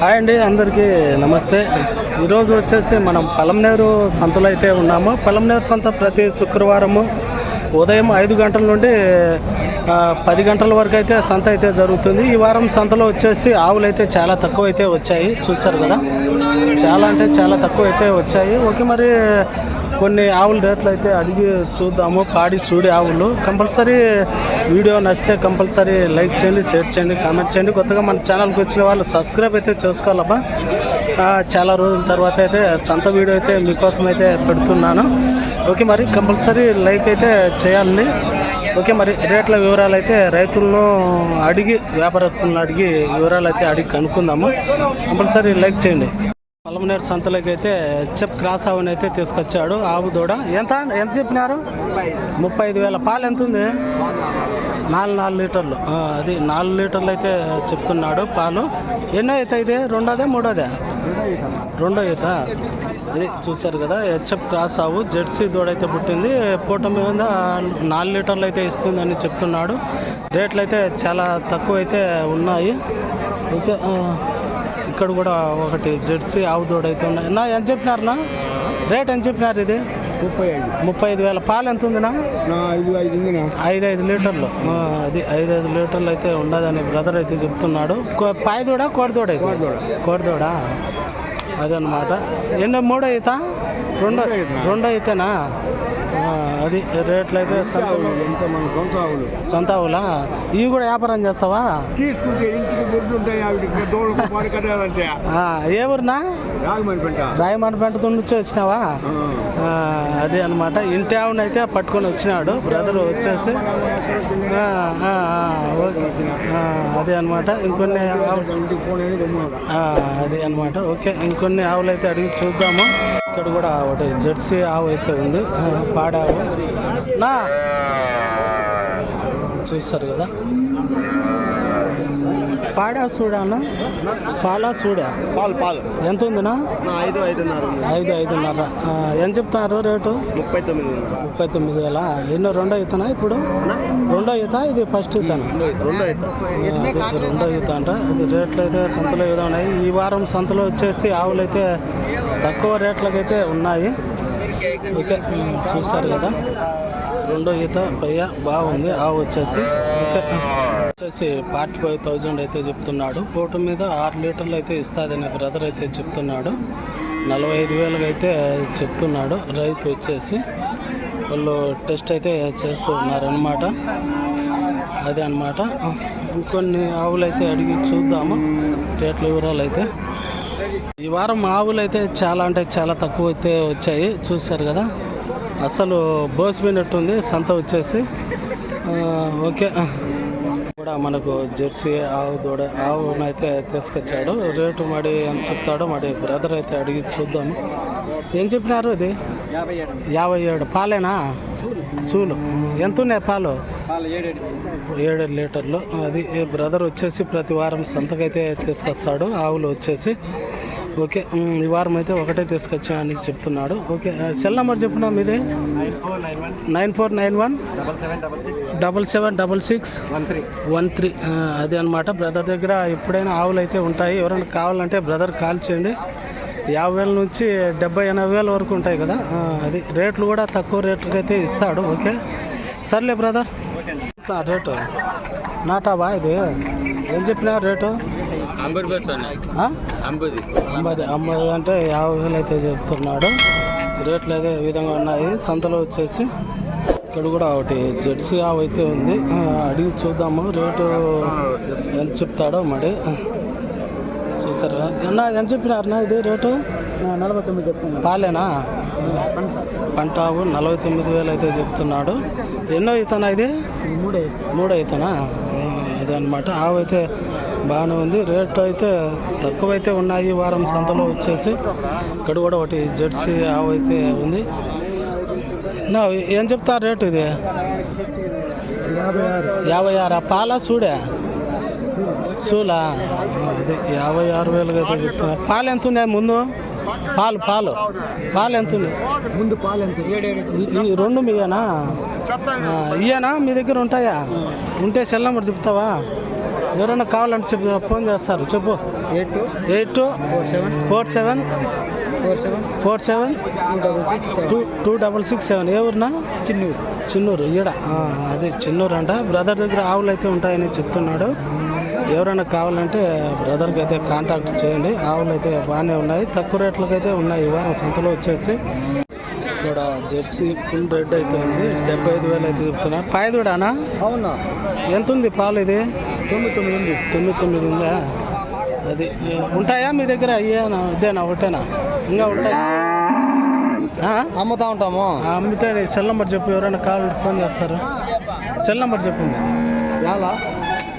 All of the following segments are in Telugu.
హాయ్ అండి అందరికీ నమస్తే. ఈరోజు వచ్చేసి మనం పలంనేరు సంతలో అయితే ఉన్నాము. పలంనేరు సంత ప్రతి శుక్రవారము ఉదయం ఐదు గంటల నుండి పది గంటల వరకు అయితే సంత అయితే జరుగుతుంది. ఈ వారం సంతలో వచ్చేసి ఆవులు అయితే చాలా తక్కువ అయితే వచ్చాయి. చూసారు కదా? చాలా అంటే చాలా తక్కువ అయితే వచ్చాయి. ఓకే మరి కొన్ని ఆవుల రేట్లు అయితే అడిగి చూద్దాము. పాడి సూడి ఆవులు. కంపల్సరీ వీడియో నచ్చితే కంపల్సరీ లైక్ చేయండి షేర్ చేయండి కామెంట్ చేయండి. కొత్తగా మన ఛానల్కి వచ్చిన వాళ్ళు సబ్స్క్రైబ్ అయితే చేసుకోవాలబ్బా. చాలా రోజుల తర్వాత అయితే సంత వీడియో అయితే మీకోసం అయితే పెడుతున్నాను. ఓకే మరి కంపల్సరీ లైక్ అయితే చేయాలండి ఓకే మరి రేట్ల వివరాలు అయితే రైతులను అడిగి వ్యాపారస్తులను అడిగి వివరాలు అయితే అడిగి కనుక్కుందాము. కంపల్సరీ లైక్ చేయండి. పలమనేరు సంతలోకి అయితే చెప్ క్రాస్ ఆవుని అయితే తీసుకొచ్చాడు ఆవు దూడ. ఎంత ఎంత చెప్పినారు? ముప్పై ఐదు వేల. పాలు ఎంత ఉంది? నాలుగు నాలుగు లీటర్లు. అది నాలుగు లీటర్లు అయితే చెప్తున్నాడు పాలు. ఎన్నో అయితే ఇది? రెండోదే మూడోదే? రెండో ఈత. అది చూశారు కదా హెచ్ఎఫ్ క్రాస్ ఆవు జెర్సీ దూడ అయితే పుట్టింది. పూట మీద నాలుగు లీటర్లు అయితే ఇస్తుందని చెప్తున్నాడు. రేట్లు అయితే చాలా తక్కువ అయితే ఉన్నాయి. ఓకే ఇక్కడ కూడా ఒకటి జెర్సీ ఆవు దూడ అయితే ఉన్నాయి. నా ఎంత చెప్పినారనా? రేట్ ఎంత చెప్పినారు ఇది? ముప్పై ఐదు. ముప్పై ఐదు వేల. పాలు ఎంత ఉందినా? నా ఐదు ఐదు ఐదు ఐదు లీటర్లు. అది ఐదు ఐదు లీటర్లు అయితే ఉండదని బ్రదర్ అయితే చెప్తున్నాడు. కో- పాయ దూడ కోడిదూడ అయితే? కోడిదూడ. అదనమాట ఎన్నో మూడో అవుతా రెండో రెండో అయితేనా అది రేట్లు అయితే సొంత- ఆవులు సొంత ఆవులా? ఇవి కూడా వ్యాపారం చేస్తావా? తీసుకుంటే ఇంటికి గుడ్లు ఉంటాయి ఏ ఊరినా? రాగమని పెట్ట రాయమండ పెంట నుంచి వచ్చినావా? అదే అనమాట ఇంటి ఆవుని అయితే పట్టుకొని వచ్చినాడు. బ్రదర్ వచ్చేసి. అదే అనమాట ఇంకొన్ని అదే అనమాట ఓకే ఇంకొన్ని ఆవులు అయితే అడిగి చూద్దాము. ఇక్కడ కూడా ఒకటి జెర్సీ ఆవు అయితే ఉంది. పాడావు నా! చూస్తారు కదా. పాడా చూడా అన్న? పాలా చూడా పాలు పాలు. ఎంత ఉందినా? ఐదు ఐదున్నర ఐదు ఐదున్నర. ఎంత చెప్తున్నారు రేటు? ముప్పై తొమ్మిది ముప్పై తొమ్మిది వేల? ఎన్నో రెండో ఈతనా ఇప్పుడు? రెండో ఈత? ఇది ఫస్ట్ ఈతనా? రెండు ఈత. అంట. ఇది రేట్లు అయితే సంతలో ఏదో ఉన్నాయి. ఈ వారం సంతలో వచ్చేసి ఆవులు అయితే తక్కువ రేట్లకైతే ఉన్నాయి. ఓకే చూస్తారు కదా. రెండో ఈత పయ్య బాగుంది. ఆవు వచ్చేసి వచ్చేసి ఫార్టీ ఫైవ్ థౌజండ్ అయితే చెప్తున్నాడు. పోటు మీద ఆరు లీటర్లు అయితే ఇస్తుందని బ్రదర్ అయితే చెప్తున్నాడు. నలభై ఐదు వేలుగా అయితే చెప్తున్నాడు. రైతు వచ్చేసి వాళ్ళు టెస్ట్ అయితే చేస్తున్నారనమాట అదే అనమాట ఇంకొన్ని ఆవులు అయితే అడిగి చూద్దాము. రేట్ల వివరాలు అయితే. ఈ వారం ఆవులు అయితే చాలా అంటే చాలా తక్కువ అయితే వచ్చాయి. చూశారు కదా? అసలు బోసిపోయినట్టుంది సంత వచ్చేసి. ఓకే. కూడా మనకు జెర్సీ ఆవు దూడ ఆవును అయితే తీసుకొచ్చాడు. రేటు మరి ఎంత చెప్తాడో మరి బ్రదర్ అయితే అడిగి చూద్దాము. ఏం చెప్పినారు ఇది? యాభై ఏడు. పాలేనా? సూలు. ఎంత ఉన్నాయి పాలు? ఏడు లీటర్లు. అది బ్రదర్ వచ్చేసి ప్రతి వారం సంతకైతే తీసుకొస్తాడు ఆవులు వచ్చేసి. ఓకే ఈ వారం అయితే ఒకటే తీసుకొచ్చామని చెప్తున్నాడు. ఓకే సెల్ నెంబర్ చెప్పున్నా మీది? Nine four nine one? Double seven double six? One three. One three అదే అనమాట బ్రదర్ దగ్గర ఎప్పుడైనా ఆవులు అయితే ఉంటాయి ఎవరైనా కావాలంటే బ్రదర్ కాల్ చేయండి. యాభై వేల నుంచి డెబ్బై ఎనభై వేల వరకు ఉంటాయి కదా అది రేట్లు కూడా తక్కువ రేట్లకి అయితే ఇస్తాడు ఓకే? సర్లే బ్రదర్. రేటు. నాటాబా ఇది? ఏం చెప్పినా రేటు? అంబది. అంబది. అంటే యాభై వేలు అయితే చెప్తున్నాడు. రేట్లు అయితే విధంగా ఉన్నాయి. సంతలో వచ్చేసి ఇక్కడ కూడా ఒకటి జెర్సీ ఆవు అయితే ఉంది. అడిగి చూద్దాము. రేటు ఎంత చెప్తాడో మరి. చూసారా ఎన్న ఎంత చెప్పినారనా ఇది రేటు? నలభై తొమ్మిది చెప్తాను పాలేనా? పంట. ఆవు నలభై తొమ్మిది వేలు అయితే చెప్తున్నాడు. ఎన్నో అవుతానా ఇది? మూడే. మూడు అవుతానా అదే అనమాట ఆవు అయితే బాగానే ఉంది. రేట్ అయితే తక్కువ అయితే ఉన్నాయి. ఈ వారం సంతలో వచ్చేసి ఇక్కడ కూడా ఒకటి జెర్సీ ఆవు అయితే ఉంది. నా ఏం చెప్తారు రేటు ఇది? యాభై ఆరు. పాలా చూడే సూలా? ఇది యాభై ఆరు వేలుగా అయితే చెప్తున్నా పాలు ఎంత ఉన్నాయి ముందు? పాలు పాలు. పాలు ఎంత ఉన్నాయి? ముందు పాలు ఎంత? ఈ- రెండు మీయేనా ఆ, ఇయ్యేనా? మీ దగ్గర ఉంటాయా? ఉంటే సెల్ నెంబర్ చెప్తావా? ఎవరైనా కావాలంటే చెప్పు ఫోన్ చేస్తారు చెప్పు. Eight two eight two four seven four seven four seven four seven two double six seven two double six seven. ఏ ఊరినా? చిన్నూరు. చిన్నూరు ఈడ. ఆ, అదే చిన్నూరు అంట బ్రదర్ దగ్గర ఆవులు అయితే ఉంటాయని చెప్తున్నాడు. ఎవరైనా కావాలంటే బ్రదర్కి అయితే కాంటాక్ట్ చేయండి. ఆవులు అయితే బాగానే ఉన్నాయి. తక్కువ రేట్లకు అయితే ఉన్నాయి. ఈ వారం సంతలో వచ్చేసి. ఇక్కడ జెర్సీ ఫుల్ రెడ్ అయితే ఉంది. డెబ్బై ఐదు వేలు అయితే చెప్తున్నారు. పాయదుడానా అవునా? ఎంత ఉంది పాలు ఇది? తొమ్మిది తొమ్మిది ఉంది. తొమ్మిది తొమ్మిది ఉందా? అది ఉంటాయా మీ దగ్గర? అయ్యేనా ఇదేనా? ఒకటేనా? ఇంకా ఉంటాయి? అమ్ముతా ఉంటాము. అమ్మితే సెల్ నెంబర్ చెప్పు ఎవరైనా కావాలంటే ఫోన్ చేస్తారు? సెల్ నెంబర్ చెప్పండి ఎలా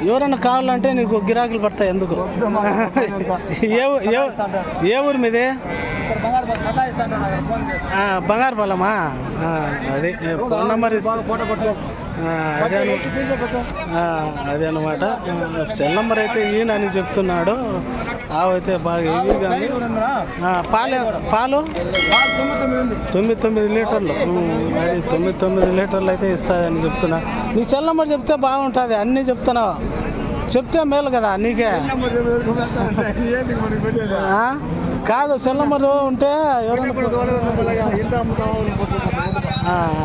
ఎవరైనా కావాలంటే నీకు గిరాకులు పడతాయి ఎందుకు? ఏ ఏ ఊరు మీది? బంగారు పొలమా? అది ఫోన్ నెంబర్ అదే అదే అనమాట సెల్ నెంబర్ అయితే ఈయన అని చెప్తున్నాడు. ఆవు అయితే బాగా ఉంది ఆ, పాలు పాలు? తొమ్మిది తొమ్మిది లీటర్లు. అది తొమ్మిది తొమ్మిది లీటర్లు అయితే ఇస్తాయని చెప్తున్నా. నీ సెల్ నెంబర్ చెప్తే బాగుంటుంది అన్నీ చెప్తున్నావు. చెప్తే మేలు కదా నీకే. కాదు సెల్ నెంబర్ ఉంటే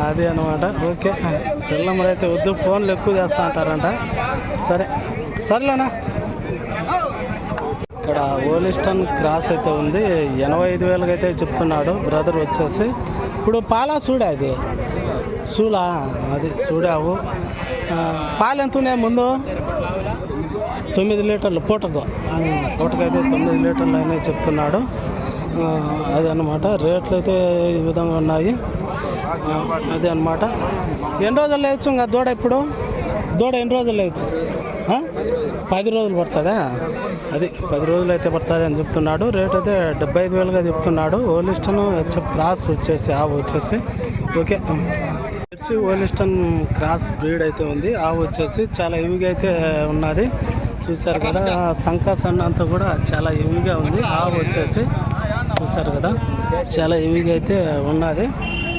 అదే అనమాట ఓకే. సెల్ నెంబర్ అయితే వద్దు ఫోన్లు ఎక్కువ చేస్తా అంటారంట. సరే. సర్లేనా? ఇక్కడ ఓలిస్టన్ క్రాస్ అయితే ఉంది. ఎనభై ఐదు వేలకి అయితే చెప్తున్నాడు. బ్రదర్ వచ్చేసి. ఇప్పుడు పాలా సూడా ఇది? సూలా? అది సూడావు ఆ, పాలు ఎంత ఉన్నాయి ముందు? తొమ్మిది లీటర్లు పూటకు. పూటకైతే తొమ్మిది లీటర్లు అయినా చెప్తున్నాడు. అది అదే అనమాట రేట్లు అయితే ఈ విధంగా ఉన్నాయి. అది అదే అనమాట ఎన్ని రోజులు లేవచ్చు ఇంకా దూడ ఇప్పుడు? దూడ ఎన్ని రోజులు లేవచ్చు పది రోజులు పడుతుందా? అది పది రోజులు అయితే పడుతుంది అని చెప్తున్నాడు. రేట్ అయితే డెబ్బై ఐదు వేలుగా చెప్తున్నాడు. ఓలిస్టన్ హెచ్ఎఫ్ క్రాస్ వచ్చేసి ఆవు వచ్చేసి. Okay. Jersey Holstein cross breed అయితే ఉంది. ఆవు వచ్చేసి చాలా హెవీగా అయితే ఉన్నది. చూశారు కదా సంకాసన్ అంతా కూడా చాలా హెవీగా ఉంది. ఆవు వచ్చేసి చూశారు కదా చాలా హెవీగా అయితే ఉన్నది.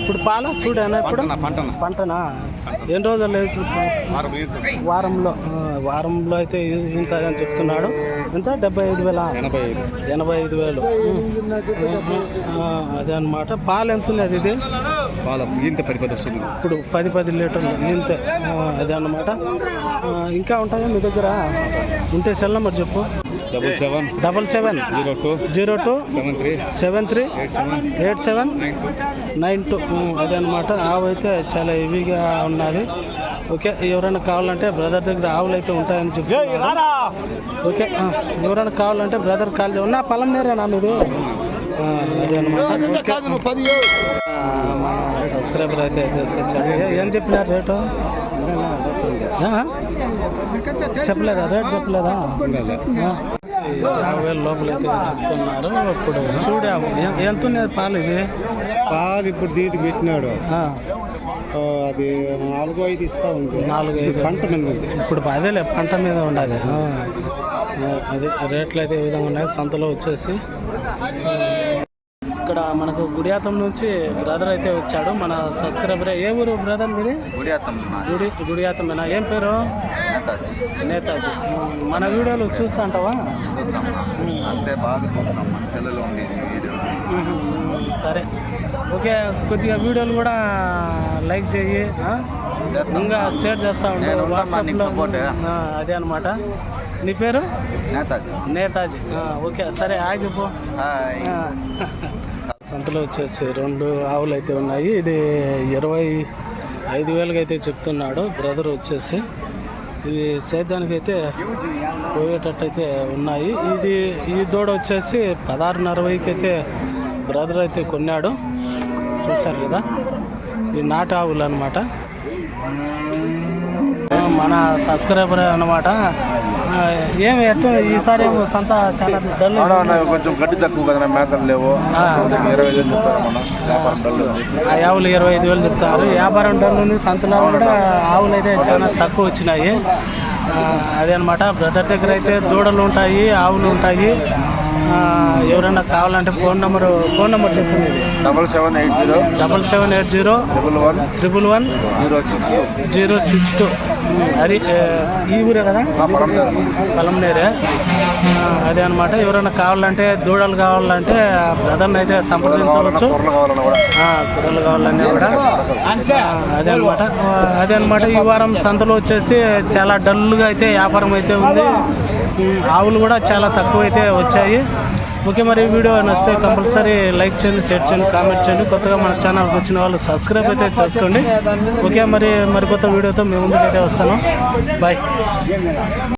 ఇప్పుడు పాల చూడేనా ఇప్పుడు పంటన? పంటనా? ఎన్ని రోజులు లేదు వారంలో వారంలో అయితే ఇంత అని చెప్తున్నాడు. ఎంత? డెబ్బై ఐదు వేల? ఎనభై ఐదు. ఎనభై ఐదు వేలు. అదే అనమాట పాలు ఎంత ఉన్నది ఇది ఇంత పది పది వస్తుంది. ఇప్పుడు పది పది లీటర్లు ఇంతే. అదే అన్నమాట. ఆ, ఇంకా ఉంటాయా మీ దగ్గర? ఉంటే సెల్ నెంబర్ చెప్పు. Double seven double seven zero two zero two seven three seven three eight seven nine two nine two అదే అనమాట ఆవు అయితే చాలా హెవీగా ఉన్నది. ఓకే ఎవరైనా కావాలంటే బ్రదర్ దగ్గర ఆవులు అయితే ఉంటాయని చెప్పి ఓకే ఎవరైనా కావాలంటే బ్రదర్ కాల్ ఉన్నా పొలం నేరేనా మీరు సబ్స్క్రైబర్ అయితే తీసుకొచ్చాడు. ఏ- చెప్పినారు రేటు? చెప్పలేదా? రేట్ చెప్పలేదా. యాభై వేల లోపల అయితే చెప్తున్నారు. ఇప్పుడు చూడాము ఎ- ఎంత ఉన్నది పాలు ఇవి? పాలు ఇప్పుడు దీంట్లో పెట్టినాడు. అది నాలుగు ఐదు ఇస్తా ఉంది. నాలుగు ఐదు. పంట మీద ఉంది. ఇప్పుడు అదేలే పంట మీద ఉండాలి. ఆ. అది రేట్లు అయితే ఈ విధంగా ఉన్నాయి. సంతలో వచ్చేసి ఇక్కడ మనకు గుడియాతం నుంచి బ్రదర్ అయితే వచ్చాడు. మన సబ్స్క్రైబర్ ఏ ఊరు బ్రదర్ మీది? గుడి గుడియాతమేనా ఏం పేరు? నేతాజీ. మన వీడియోలు చూస్తా అంటావా? అంతే బాగా చూస్తున్నాం మన సెల్లులో ఉంది వీడియో. ఉమ్, సరే. ఓకే కొద్దిగా వీడియోలు కూడా లైక్ చేయి. ఇంకా షేర్ చేస్తా ఉంటాను వాట్సాప్లో అదే అనమాట నీ పేరు? నేతాజీ. నేతాజీ. ఓకే సరే ఆగి పో. హాయ్. ఆ. సంతలో వచ్చేసి రెండు ఆవులు అయితే ఉన్నాయి. ఇది ఇరవై ఐదు వేలకి అయితే చెప్తున్నాడు. బ్రదర్ వచ్చేసి ఇవి సేద్యానికి అయితే పోయేటట్టు అయితే ఉన్నాయి. ఇది ఈ దూడ వచ్చేసి పదహారున్నర వెయ్యికి అయితే బ్రదర్ అయితే కొన్నాడు. చూశారు కదా? ఈ నాటు ఆవులు అనమాట మన సబ్స్క్రైబర్ అనమాట ఏమి ఎట్లా ఈసారి సంత చాలా డల్ కొంచెం గడ్డి తక్కువ కదా మేతలు లేవు. ఇరవై వేలు వ్యాపారం డల్ ఆవులు ఇరవై ఐదు వేలు చెప్తారు. వ్యాపారం డల్ ఉంది సంతలో కూడా ఆవులు అయితే చాలా తక్కువ వచ్చినాయి. అదే అనమాట బ్రదర్ దగ్గర అయితే దూడలు ఉంటాయి ఆవులు ఉంటాయి. ఎవరైనా కావాలంటే ఫోన్ నెంబర్ ఫోన్ నెంబర్ చెప్పండి double seven eight zero double seven eight zero triple one triple one zero six two. Zero six two. అది ఈ ఊరే కదా? పొలం పలంనేరే అదే అనమాట ఎవరైనా కావాలంటే దూడలు కావాలంటే బ్రదర్ని అయితే సంప్రదించవచ్చు. కూరలు కావాలన్నా కూడా. అదే అనమాట అదే అనమాట ఈ వారం సంతలో వచ్చేసి చాలా డల్గా అయితే వ్యాపారం అయితే ఉంది. ఆవులు కూడా చాలా తక్కువ అయితే వచ్చాయి. ఓకే మరి వీడియో నచ్చితే కంపల్సరీ లైక్ చేయండి షేర్ చేయండి కామెంట్ చేయండి. కొత్తగా మన ఛానల్కి వచ్చిన వాళ్ళు సబ్స్క్రైబ్ అయితే చేసుకోండి. ఓకే మరి మరి కొత్త వీడియోతో మేము ముందుకైతే వస్తాను. బాయ్